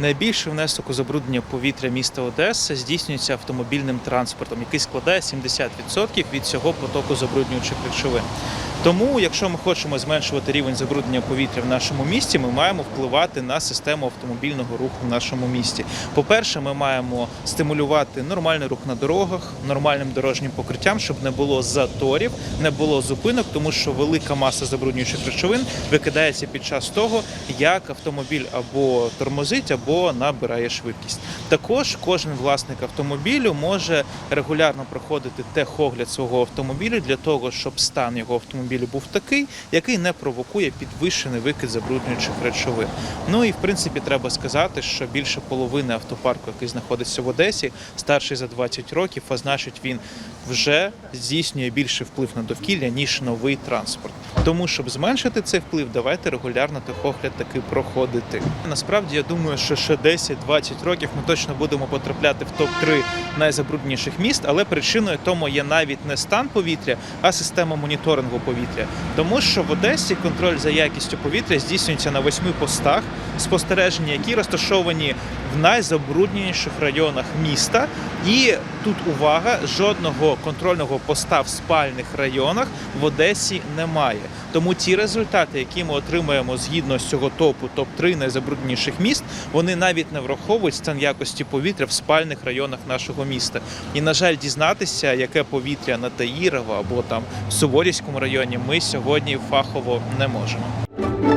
Найбільший внесок у забруднення повітря міста Одеса здійснюється автомобільним транспортом, який складає 70% від цього потоку забруднюючих речовин. Тому, якщо ми хочемо зменшувати рівень забруднення повітря в нашому місті, ми маємо впливати на систему автомобільного руху в нашому місті. По-перше, ми маємо стимулювати нормальний рух на дорогах, нормальним дорожнім покриттям, щоб не було заторів, не було зупинок, тому що велика маса забруднюючих речовин викидається під час того, як автомобіль або тормозить, або набирає швидкість. Також кожен власник автомобілю може регулярно проходити техогляд свого автомобіля для того, щоб стан його автомобілю був такий, який не провокує підвищений викид забруднюючих речовин. Ну і в принципі треба сказати, що більше половини автопарку, який знаходиться в Одесі, старший за 20 років, а значить він вже здійснює більший вплив на довкілля ніж новий транспорт. Тому, щоб зменшити цей вплив, давайте регулярно техогляд таки проходити. Насправді я думаю, що ще 10-20 років ми точно будемо потрапляти в топ 3 найзабрудніших міст, але причиною тому є навіть не стан повітря, а система моніторингу повітря. Тому що в Одесі контроль за якістю повітря здійснюється на восьми постах, спостереження, які розташовані в найзабрудненіших районах міста. І тут увага, жодного контрольного поста в спальних районах в Одесі немає. Тому ті результати, які ми отримуємо згідно з цього топу, топ 3 найзабрудніших міст, вони навіть не враховують стан якості повітря в спальних районах нашого міста. І на жаль, дізнатися, яке повітря на Таїрово або там в Суворівському районі, ми сьогодні фахово не можемо.